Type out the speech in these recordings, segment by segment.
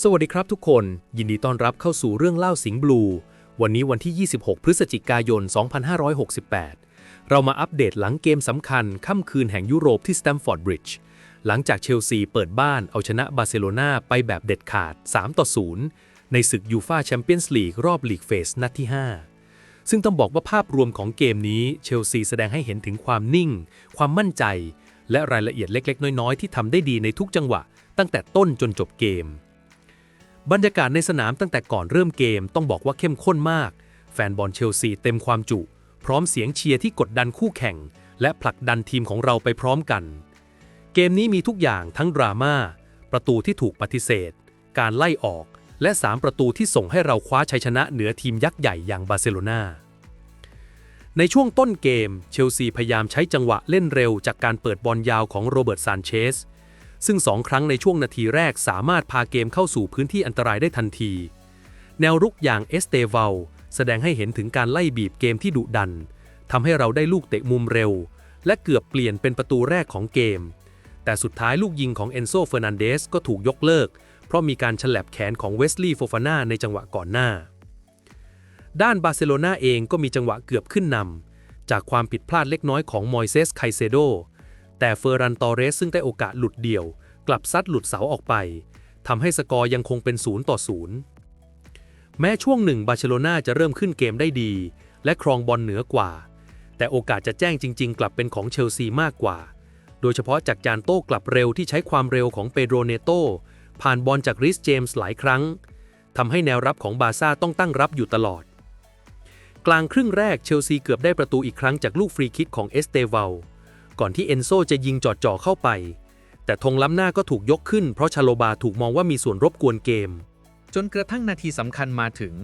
สวัสดีครับทุกคน ยินดีต้อนรับเข้าสู่เรื่องเล่าสิงห์บลู วันนี้วันที่ 26 พฤศจิกายน 2568 เรามาอัปเดตหลังเกมสำคัญค่ำคืนแห่งยุโรปที่สแตมฟอร์ดบริดจ์หลังจากเชลซีเปิดบ้านเอาชนะบาร์เซโลนาไปแบบเด็ดขาด 3 ต่อ 0 ในศึกยูฟาแชมเปี้ยนส์ลีกรอบลีกเฟสนัดที่ 5 ซึ่งต้องบอกว่าภาพรวมของเกมนี้เชลซีแสดงให้เห็นถึงความนิ่ง ความมั่นใจ และรายละเอียดเล็ก ๆ น้อย ๆ ที่ทำได้ดีในทุกจังหวะ ตั้งแต่ต้นจนจบเกม บรรยากาศในสนามตั้งแต่ก่อนเริ่มเกมต้องบอกว่าเข้มข้นมาก แฟนบอลเชลซีเต็มความจุ พร้อมเสียงเชียร์ที่กดดันคู่แข่ง และผลักดันทีมของเราไปพร้อมกัน เกมนี้มีทุกอย่างทั้งดราม่า ประตูที่ถูกปฏิเสธ การไล่ออก และ 3 ประตูที่ส่งให้เราคว้าชัยชนะเหนือทีมยักษ์ใหญ่อย่างบาร์เซโลนาในช่วงต้นเกม เชลซีพยายามใช้จังหวะเล่นเร็วจากการเปิดบอลยาวของโรเบิร์ตซานเชส ซึ่งสองครั้งในช่วงนาทีแรกสามารถพาเกมเข้าสู่พื้นที่อันตรายได้ทันที แนวรุกอย่างเอสเตเวลแสดงให้เห็นถึงการไล่บีบเกมที่ดุดันทำให้เราได้ลูกเตะมุมเร็ว และเกือบเปลี่ยนเป็นประตูแรกของเกม แต่สุดท้ายลูกยิงของเอนโซเฟอร์นันเดสก็ถูกยกเลิก เพราะมีการฉลับแขนของเวสลีย์โฟฟาน่าในจังหวะก่อนหน้า ด้านบาร์เซโลนาเองก็มีจังหวะเกือบขึ้นนำจากความผิดพลาดเล็กน้อยของมอยเซสไคเซโด แต่เฟอร์รันตอเรสซึ่งได้โอกาสหลุดเดี่ยว กลับซัดหลุดเสาออกไปทำให้สกอร์ยังคงเป็น0ต่อ0แม้ช่วงหนึ่งบาร์เซโลนาจะเริ่มขึ้นเกมได้ดี และครองบอลเหนือกว่า แต่โอกาสจะแจ้งจริง ๆ กลับเป็นของเชลซีมากกว่า โดยเฉพาะจากจานโต้กลับเร็วที่ใช้ความเร็วของเปโดรเนโตผ่านบอลจากริสเจมส์หลายครั้งทำให้แนวรับของบาร์ซ่าต้องตั้งรับอยู่ตลอด กลางครึ่งแรกเชลซีเกือบได้ประตูอีกครั้งจากลูกฟรีคิกของเอสเตวัล ก่อนที่เอนโซจะยิงจอดจ่อเข้าไป แต่ธงล้ำหน้าก็ถูกยกขึ้นเพราะชาโลบาถูกมองว่ามีส่วนรบกวนเกม จนกระทั่งนาทีสำคัญมาถึง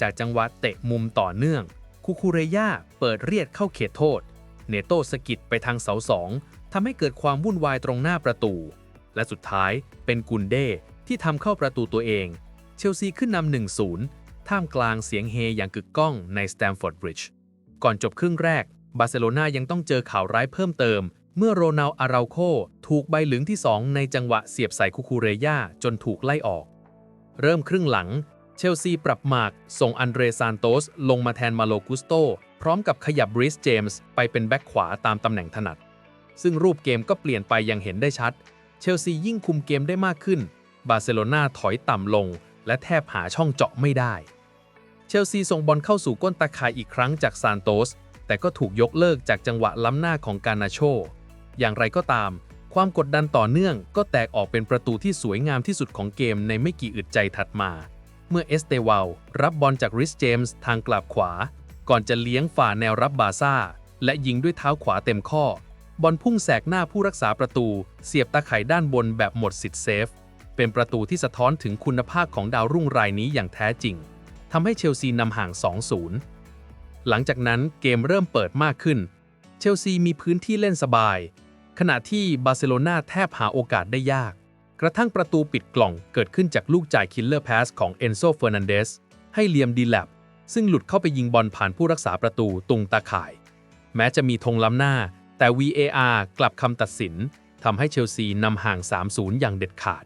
จากจังหวะเตะมุมต่อเนื่อง คูคูเรย่าเปิดเรียดเข้าเขตโทษ เนโตสกิดไปทางเสาสองทำให้เกิดความวุ่นวายตรงหน้าประตู และสุดท้ายเป็นกุนเด้ที่ทำเข้าประตูตัวเอง เชลซีขึ้นนำ1-0ท่ามกลางเสียงเฮอย่างกึกก้องในสแตมฟอร์ดบริดจ์ก่อนจบครึ่งแรก บาร์เซโลนายังต้องเจอข่าวร้ายเพิ่มเติม เมื่อโรนัลอาราโค ถูกใบเหลืองที่ 2 ในจังหวะเสียบใส่คูคูเรย่าจนถูกไล่ออก เริ่มครึ่งหลัง เชลซีปรับหมาก ส่งอันเดรซานโตส ลงมาแทนมาโลกุสโต พร้อมกับขยับบริสเจมส์ไปเป็นแบ็คขวาตามตำแหน่งถนัด ซึ่งรูปเกมก็เปลี่ยนไปอย่างเห็นได้ชัด เชลซียิ่งคุมเกมได้มากขึ้น บาร์เซโลนาถอยต่ำลง และแทบหาช่องเจาะไม่ได้ เชลซีส่งบอลเข้าสู่ก้นตาข่ายอีกครั้งจากซานโตส แต่ก็ถูกยกเลิกจากจังหวะล้ำหน้าของการนาโช อย่างไรก็ตาม ความกดดันต่อเนื่องก็แตกออกเป็นประตูที่สวยงามที่สุดของเกมในไม่กี่อึดใจถัดมา เมื่อเอสเตวัลรับบอลจากริสเจมส์ทางกลับขวา ก่อนจะเลี้ยงฝ่าแนวรับบาซ่า และยิงด้วยเท้าขวาเต็มข้อ บอลพุ่งแสกหน้าผู้รักษาประตู เสียบตาข่ด้านบนแบบหมดสิทธิ์เซฟ เป็นประตูที่สะท้อนถึงคุณภาพของดาวรุ่งรายนี้อย่างแท้จริงทำให้เชลซีนำห่าง 2-0 หลังจากนั้นเกมเริ่มเปิดมากขึ้น เชลซีมีพื้นที่เล่นสบาย ขณะที่บาร์เซโลนาแทบหาโอกาสได้ยาก กระทั่งประตูปิดกล่องเกิดขึ้นจากลูกจ่ายคิลเลอร์แพสของเอนโซเฟอร์นันเดสให้เลียมดีแลบซึ่งหลุดเข้าไปยิงบอลผ่านผู้รักษาประตูตุงตาข่าย แม้จะมีธงล้ำหน้า แต่ VAR กลับคำตัดสินทำให้เชลซีนำห่าง 3-0 อย่างเด็ดขาด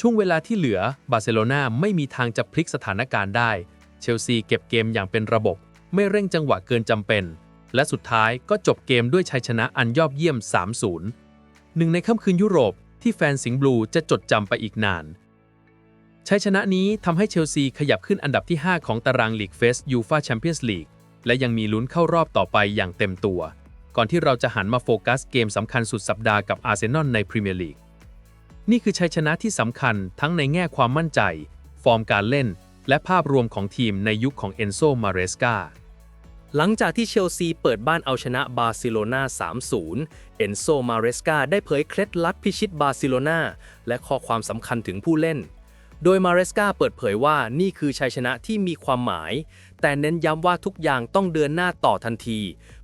ช่วงเวลาที่เหลือบาร์เซโลนาไม่มีทางจะพลิกสถานการณ์ได้ เชลซีเก็บเกมอย่างเป็นระบบ ไม่เร่งจังหวะเกินจำเป็น และสุดท้ายก็จบเกมด้วยชัยชนะอันยอดเยี่ยม 3-0 หนึ่งในค่ำคืนยุโรปที่แฟนสิงห์บลูจะจดจำไปอีกนานชัยชนะนี้ทำให้เชลซีขยับขึ้นอันดับที่ 5 ของตารางลีกเฟสยูฟาแชมเปี้ยนส์ลีกและยังมีลุ้นเข้ารอบต่อไปอย่างเต็มตัว ก่อนที่เราจะหันมาโฟกัสเกมสำคัญสุดสัปดาห์กับอาร์เซนอลในพรีเมียร์ลีกนี่คือชัยชนะที่สำคัญทั้งในแง่ความมั่นใจ ฟอร์มการเล่น และภาพรวมของทีมในยุคของเอนโซมาเรสกา หลังจากที่เชลซีเปิดบ้านเอาชนะบาร์เซโลนา3-0 เอนโซ มาเรสกาได้เผยเคล็ดลับพิชิตบาร์เซโลนาและข้อความสำคัญถึงผู้เล่น โดยมาเรสกาเปิดเผยว่านี่คือชัยชนะที่มีความหมาย แต่เน้นย้ำว่าทุกอย่างต้องเดินหน้าต่อทันที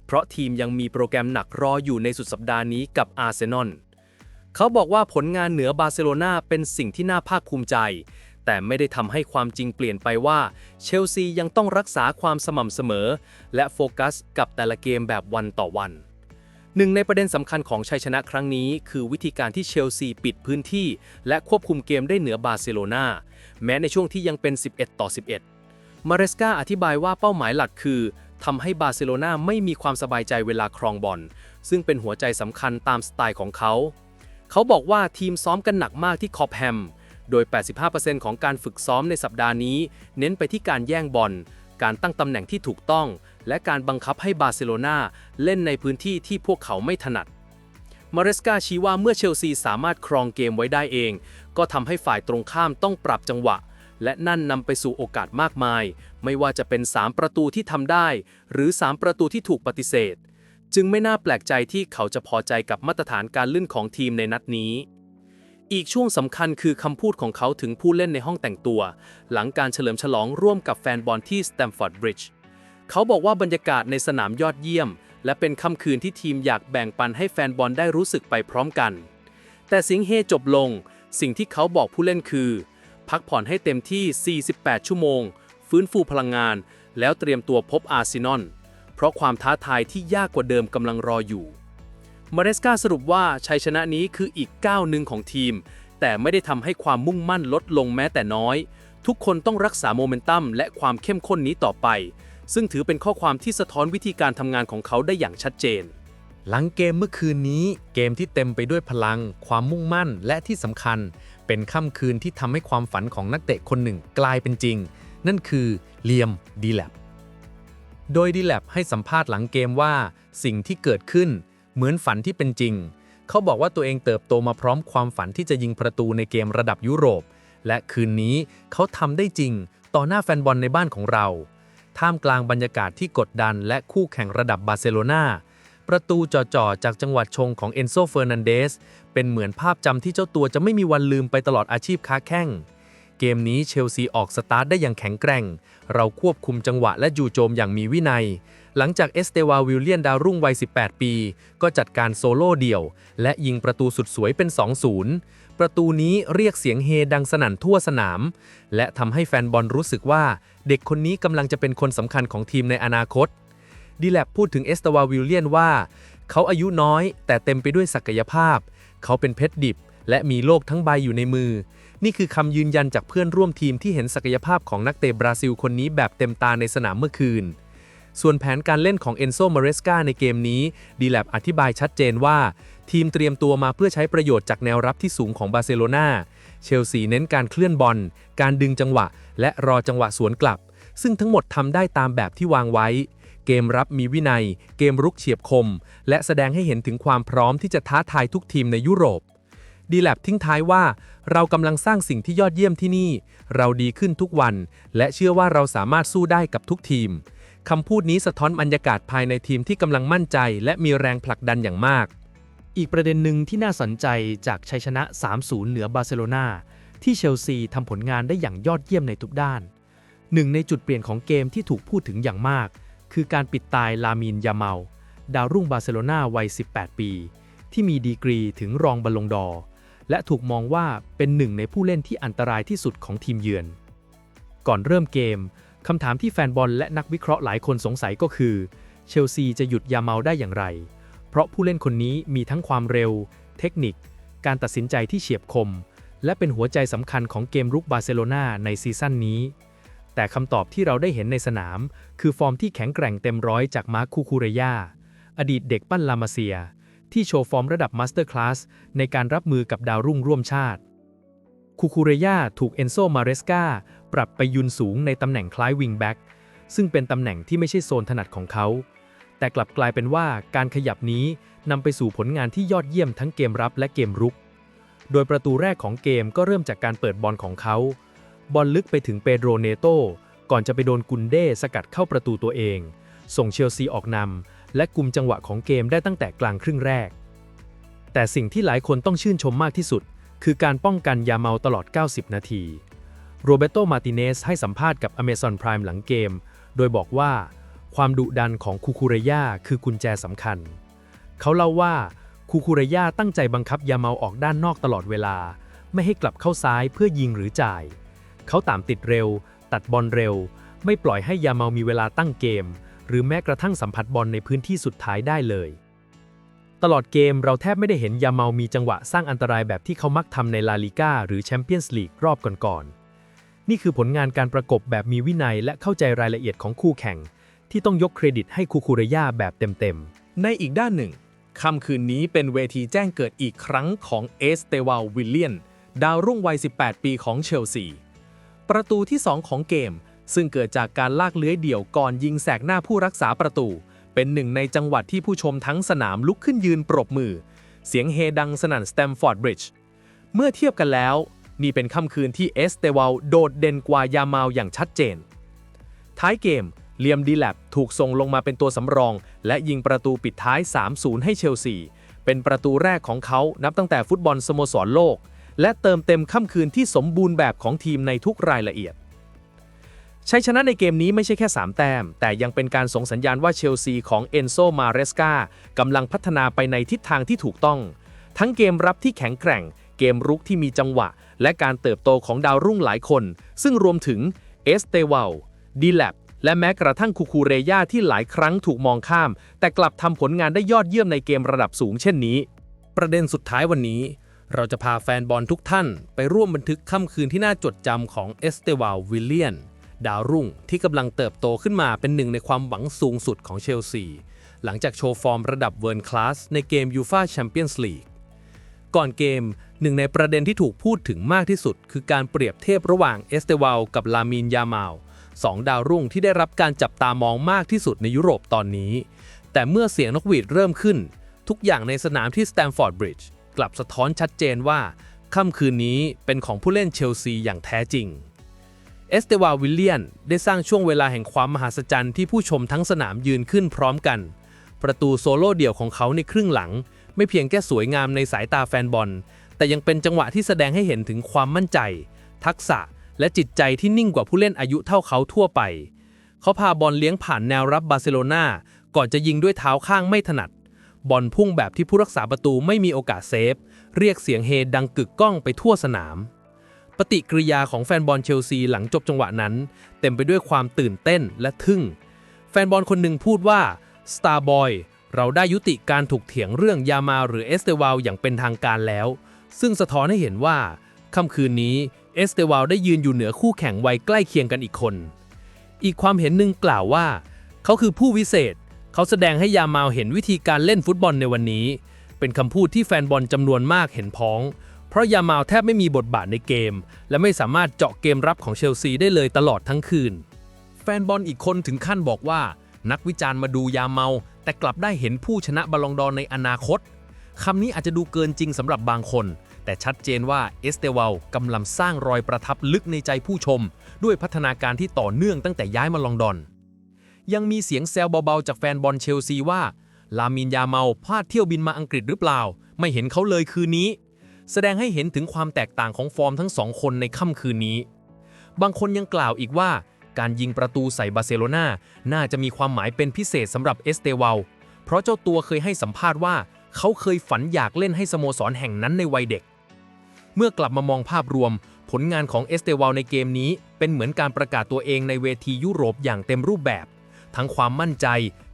เพราะทีมยังมีโปรแกรมหนักรออยู่ในสุดสัปดาห์นี้กับอาร์เซนอล เขาบอกว่าผลงานเหนือบาร์เซโลนาเป็นสิ่งที่น่าภาคภูมิใจ แต่ไม่ได้ทำให้ความจริงเปลี่ยนไปว่า เชลซียังต้องรักษาความสม่ำเสมอ และโฟกัสกับแต่ละเกมแบบวันต่อวัน หนึ่งในประเด็นสำคัญของชัยชนะครั้งนี้ คือวิธีการที่เชลซีปิดพื้นที่ และควบคุมเกมได้เหนือบาร์เซโลนาแม้ในช่วงที่ยังเป็น 11 ต่อ 11 มาเรสกาอธิบายว่าเป้าหมายหลักคือทำให้บาร์เซโลนาไม่มีความสบายใจเวลาครองบอล ซึ่งเป็นหัวใจสำคัญตามสไตล์ของเขา เขาบอกว่าทีมซ้อมกันหนักมากที่คอปแฮม โดย 85%ของการฝึกซ้อมในสัปดาห์นี้ เน้นไปที่การแย่งบอล การตั้งตำแหน่งที่ถูกต้อง และการบังคับให้บาร์เซโลนาเล่นในพื้นที่ที่พวกเขาไม่ถนัด มาเรสกาชี้ว่าเมื่อเชลซีสามารถครองเกมไว้ได้เอง ก็ทำให้ฝ่ายตรงข้ามต้องปรับจังหวะ และนั่นนำไปสู่โอกาสมากมาย ไม่ว่าจะเป็น 3 ประตูที่ทำได้ หรือ 3 ประตูที่ถูกปฏิเสธ จึงไม่น่าแปลกใจที่เขาจะพอใจกับมาตรฐานการลื่นของทีมในนัดนี้ อีกช่วงสำคัญคือคำพูดของเขาถึงผู้เล่นในห้องแต่งตัว หลังการเฉลิมฉลองร่วมกับแฟนบอลที่สแตมฟอร์ดบริดจ์เขาบอกว่าบรรยากาศในสนามยอดเยี่ยม และเป็นค่ำคืนที่ทีมอยากแบ่งปันให้แฟนบอลได้รู้สึกไปพร้อมกัน แต่สิงเฮจบลง สิ่งที่เขาบอกผู้เล่นคือ พักผ่อนให้เต็มที่ 48 ชั่วโมง ฟื้นฟูพลังงาน แล้วเตรียมตัวพบอาร์เซนอลเพราะความท้าทายที่ยากกว่าเดิมกำลังรออยู่ มาเรสกาสรุปว่าชัยชนะนี้คืออีกก้าวหนึ่งของทีม แต่ไม่ได้ทำให้ความมุ่งมั่นลดลงแม้แต่น้อย ทุกคนต้องรักษาโมเมนตัมและความเข้มข้นนี้ต่อไป ซึ่งถือเป็นข้อความที่สะท้อนวิธีการทำงานของเขาได้อย่างชัดเจน หลังเกมเมื่อคืนนี้ เกมที่เต็มไปด้วยพลัง ความมุ่งมั่นและที่สำคัญ เป็นค่ำคืนที่ทำให้ความฝันของนักเตะคนหนึ่งกลายเป็นจริง นั่นคือเลียมดีแลบโดยดีแลบให้สัมภาษณ์หลังเกมว่า สิ่งที่เกิดขึ้น เหมือนฝันที่เป็นจริง เขาบอกว่าตัวเองเติบโตมาพร้อมความฝันที่จะยิงประตูในเกมระดับยุโรป และคืนนี้เขาทำได้จริง ต่อหน้าแฟนบอลในบ้านของเรา ท่ามกลางบรรยากาศที่กดดันและคู่แข่งระดับบาร์เซโลนาประตูจ่อๆจากจังหวัดชงของเอนโซเฟอร์นันเดสเป็นเหมือนภาพจำที่เจ้าตัวจะไม่มีวันลืมไปตลอดอาชีพค้าแข้ง เกมนี้เชลซีออกสตาร์ทได้อย่างแข็งแกร่ง เราควบคุมจังหวะและจู่โจมอย่างมีวินัย หลังจากเอสเตวาวิลเลียนดาวรุ่งวัย 18 ปี ก็จัดการโซโล่เดี่ยว และยิงประตูสุดสวยเป็น 2-0 ประตูนี้เรียกเสียงเฮดังสนั่นทั่วสนาม และทำให้แฟนบอลรู้สึกว่า เด็กคนนี้กำลังจะเป็นคนสำคัญของทีมในอนาคตดีแลบพูดถึงเอสตวาวิลเลียนว่า เขาอายุน้อย แต่เต็มไปด้วยศักยภาพ เขาเป็นเพชรดิบ และมีโลกทั้งใบอยู่ในมือ นี่คือคำยืนยันจากเพื่อนร่วมทีมที่เห็นศักยภาพของนักเตะบราซิลคนนี้แบบเต็มตาในสนามเมื่อคืน ส่วนแผนการเล่นของเอนโซมาเรสกาในเกมนี้ ดีแลบอธิบายชัดเจนว่า ทีมเตรียมตัวมาเพื่อใช้ประโยชน์จากแนวรับที่สูงของบาร์เซโลนาเชลซีเน้นการเคลื่อนบอล การดึงจังหวะ และรอจังหวะสวนกลับ ซึ่งทั้งหมดทำได้ตามแบบที่วางไว้เกมรับมีวินัย เกมรุกเฉียบคม และแสดงให้เห็นถึงความพร้อมที่จะท้าทายทุกทีมในยุโรป ดีแลบทิ้งท้ายว่า เรากำลังสร้างสิ่งที่ยอดเยี่ยมที่นี่ เราดีขึ้นทุกวัน และเชื่อว่าเราสามารถสู้ได้กับทุกทีมคำพูดนี้สะท้อนบรรยากาศภายในทีมที่กำลังมั่นใจ และมีแรงผลักดันอย่างมาก อีกประเด็นหนึ่งที่น่าสนใจจากชัยชนะ 3-0 เหนือบาร์เซโลนาที่เชลซีทำผลงานได้อย่างยอดเยี่ยมในทุกด้านหนึ่งในจุดเปลี่ยนของเกมที่ถูกพูดถึงอย่างมาก คือการปิดตายลามีนยาเมา ดาวรุ่งบาร์เซโลนาวัย 18 ปี ที่มีดีกรีถึงรองบอลลงดอร์ และถูกมองว่าเป็นหนึ่งในผู้เล่นที่อันตรายที่สุดของทีมเยือน ก่อนเริ่มเกมคำถามที่แฟนบอลและนักวิเคราะห์หลายคนสงสัยก็คือ เชลซีจะหยุดยาเมาได้อย่างไร เพราะผู้เล่นคนนี้มีทั้งความเร็ว เทคนิค การตัดสินใจที่เฉียบคม และเป็นหัวใจสำคัญของเกมรุกบาร์เซโลนาในซีซั่นนี้ แต่คำตอบที่เราได้เห็นในสนาม คือฟอร์มที่แข็งแกร่งเต็มร้อยจากมาร์คคูคูเรยาอดีตเด็กปั้นลามาเซีย ที่โชว์ฟอร์มระดับมาสเตอร์คลาสในการรับมือกับดาวรุ่งร่วมชาติ คูคูเรยาถูกเอนโซมาเรสกาปรับไปยืนสูงในตำแหน่งคล้ายวิงแบ็กซึ่งเป็นตำแหน่งที่ไม่ใช่โซนถนัดของเขา แต่กลับกลายเป็นว่าการขยับนี้นำไปสู่ผลงานที่ยอดเยี่ยมทั้งเกมรับและเกมรุก โดยประตูแรกของเกมก็เริ่มจากการเปิดบอลของเขา บอลลึกไปถึงเปโดรเนโตก่อนจะไปโดนกุนเด้สกัดเข้าประตูตัวเอง ส่งเชลซีออกนำ และกุมจังหวะของเกมได้ตั้งแต่กลางครึ่งแรก แต่สิ่งที่หลายคนต้องชื่นชมมากที่สุด คือการป้องกันยาเมาตลอด 90 นาที โรเบโต มาติเนสให้สัมภาษณ์กับ Amazon Prime หลังเกม โดยบอกว่า ความดุดันของคูคูเรยาคือกุญแจสำคัญ เขาเล่าว่าคูคูเรยาตั้งใจบังคับยาเมาออกด้านนอกตลอดเวลา ไม่ให้กลับเข้าซ้ายเพื่อยิงหรือจ่าย เขาตามติดเร็ว ตัดบอลเร็ว ไม่ปล่อยให้ยาเมามีเวลาตั้งเกม หรือแม้กระทั่งสัมผัสบอลในพื้นที่สุดท้ายได้เลย ตลอดเกมเราแทบไม่ได้เห็นยาเมามีจังหวะสร้างอันตรายแบบที่เขามักทำในลาลิก้าหรือแชมเปี้ยนส์ลีกรอบก่อนๆ นี่คือผลงานการประกบแบบมีวินัยและเข้าใจรายละเอียดของคู่แข่ง ที่ต้องยกเครดิตให้คูคูเรย่าแบบเต็มๆ ในอีกด้านหนึ่งค่ำคืนนี้เป็นเวทีแจ้งเกิดอีกครั้งของเอสเตวาลวิลเลียน ดาวรุ่งวัย 18 ปีของเชลซี ประตูที่ 2 ของเกม ซึ่งเกิดจากการลากเลื้อยเดี่ยวก่อนยิงแสกหน้าผู้รักษาประตู เป็นหนึ่งในจังหวัดที่ผู้ชมทั้งสนามลุกขึ้นยืนปรบมือ เสียงเฮดังสนั่นสแตมฟอร์ดบริดจ์เมื่อเทียบกันแล้ว นี่เป็นค่ำคืนที่เอสเตวาลโดดเด่นกว่ายามาลอย่างชัดเจน ท้ายเกมเลียมดีแลบถูกส่งลงมาเป็นตัวสำรอง และยิงประตูปิดท้าย 3-0 ให้เชลซี เป็นประตูแรกของเขานับตั้งแต่ฟุตบอลสโมสรโลก และเติมเต็มค่ำคืนที่สมบูรณ์แบบของทีมในทุกรายละเอียด ชัยชนะในเกมนี้ไม่ใช่แค่ 3 แต้ม แต่ยังเป็นการส่งสัญญาณว่าเชลซีของเอนโซมาเรสกากำลังพัฒนาไปในทิศทางที่ถูกต้อง ทั้งเกมรับที่แข็งแกร่ง เกมรุกที่มีจังหวะ และการเติบโตของดาวรุ่งหลายคน ซึ่งรวมถึงเอสเตวาลดีแลบและแม้กระทั่งคูคูเรย่าที่หลายครั้งถูกมองข้าม แต่กลับทำผลงานได้ยอดเยี่ยมในเกมระดับสูงเช่นนี้ ประเด็นสุดท้ายวันนี้ เราจะพาแฟนบอลทุกท่าน ไปร่วมบันทึกค่ำคืนที่น่าจดจำของเอสเตวาลวิลเลียน ดาวรุ่งที่กำลังเติบโตขึ้นมาเป็นหนึ่งในความหวังสูงสุดของเชลซี หลังจากโชว์ฟอร์มระดับเวิร์นคลาสในเกมยูฟาแชมเปียนส์ลีกก่อนเกมหนึ่งในประเด็นที่ถูกพูดถึงมากที่สุด คือการเปรียบเทียบระหว่างเอสเตวาลกับลามินยามาลสองดาวรุ่งที่ได้รับการจับตามองมากที่สุดในยุโรปตอนนี้ แต่เมื่อเสียงนกหวีดเริ่มขึ้น ทุกอย่างในสนามที่สแตมฟอร์ดบริดจ์กลับสะท้อนชัดเจนว่าค่ำคืนนี้เป็นของผู้เล่นเชลซีอย่างแท้จริง เอสเตวาวิลเลียนได้สร้างช่วงเวลาแห่งความมหัศจรรย์ที่ผู้ชมทั้งสนามยืนขึ้นพร้อมกัน ประตูโซโล่เดี่ยวของเขาในครึ่งหลัง ไม่เพียงแค่สวยงามในสายตาแฟนบอล แต่ยังเป็นจังหวะที่แสดงให้เห็นถึงความมั่นใจ ทักษะและจิตใจที่นิ่งกว่าผู้เล่นอายุเท่าเขาทั่วไป เขาพาบอลเลี้ยงผ่านแนวรับบาร์เซโลนาก่อนจะยิงด้วยเท้าข้างไม่ถนัด บอลพุ่งแบบที่ผู้รักษาประตูไม่มีโอกาสเซฟ เรียกเสียงเฮดังกึกก้องไปทั่วสนาม ปฏิกิริยาของแฟนบอลเชลซีหลังจบจังหวะนั้น เต็มไปด้วยความตื่นเต้นและทึ่ง แฟนบอลคนหนึ่งพูดว่า Starboy เราได้ยุติการถูกเถียงเรื่องยามาหรือเอสเตวาลอย่างเป็นทางการแล้ว ซึ่งสะท้อนให้เห็นว่าค่ำคืนนี้เอสเตวาลได้ยืนอยู่เหนือคู่แข่งวัยใกล้เคียงกันอีกคน อีกความเห็นหนึ่งกล่าวว่า เขาคือผู้วิเศษ เขาแสดงให้ยามาเห็นวิธีการเล่นฟุตบอลในวันนี้ เป็นคำพูดที่แฟนบอลจำนวนมากเห็นพ้อง ราะยามาลแทบไม่มีบทบาทในเกม และไม่สามารถเจาะเกมรับของเชลซีได้เลยตลอดทั้งคืน แฟนบอลอีกคนถึงขั้นบอกว่า นักวิจารณ์มาดูยาเมา แต่กลับได้เห็นผู้ชนะบอลลงดอร์ในอนาคตคำนี้อาจจะดูเกินจริงสำหรับบางคน แต่ชัดเจนว่าเอสเตวาลกำลังสร้างรอยประทับลึกในใจผู้ชม ด้วยพัฒนาการที่ต่อเนื่องตั้งแต่ย้ายมาลองดอน ยังมีเสียงแซวเบาๆจากแฟนบอลเชลซีว่า ลามินยาเมาพลาดเที่ยวบินมาอังกฤษหรือเปล่า ไม่เห็นเขาเลยคืนนี้ แสดงให้เห็นถึงความแตกต่างของฟอร์มทั้งสองคนในค่ำคืนนี้ บางคนยังกล่าวอีกว่า การยิงประตูใส่บาร์เซโลนาน่าจะมีความหมายเป็นพิเศษสำหรับเอสเตวาลเพราะเจ้าตัวเคยให้สัมภาษณ์ว่า เขาเคยฝันอยากเล่นให้สโมสรแห่งนั้นในวัยเด็ก เมื่อกลับมามองภาพรวม ผลงานของเอสเตวาลในเกมนี้ เป็นเหมือนการประกาศตัวเองในเวทียุโรปอย่างเต็มรูปแบบ ทั้งความมั่นใจ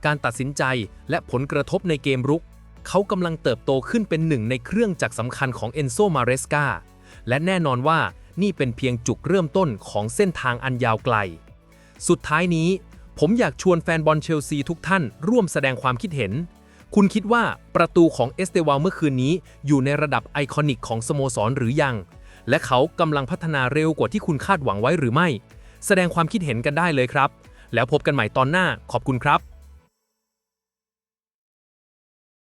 การตัดสินใจ และผลกระทบในเกมรุก เขากำลังเติบโตขึ้นเป็นหนึ่งในเครื่องจักรสำคัญของเอนโซมาเรสกาและแน่นอนว่านี่เป็นเพียงจุดเริ่มต้นของเส้นทางอันยาวไกล สุดท้ายนี้ ผมอยากชวนแฟนบอลเชลซีทุกท่านร่วมแสดงความคิดเห็น คุณคิดว่าประตูของเอสเตวาเมื่อคืนนี้อยู่ในระดับไอคอนิกของสโมสรหรือยัง และเขากำลังพัฒนาเร็วกว่าที่คุณคาดหวังไว้หรือไม่ แสดงความคิดเห็นกันได้เลยครับ แล้วพบกันใหม่ตอนหน้าขอบคุณครับ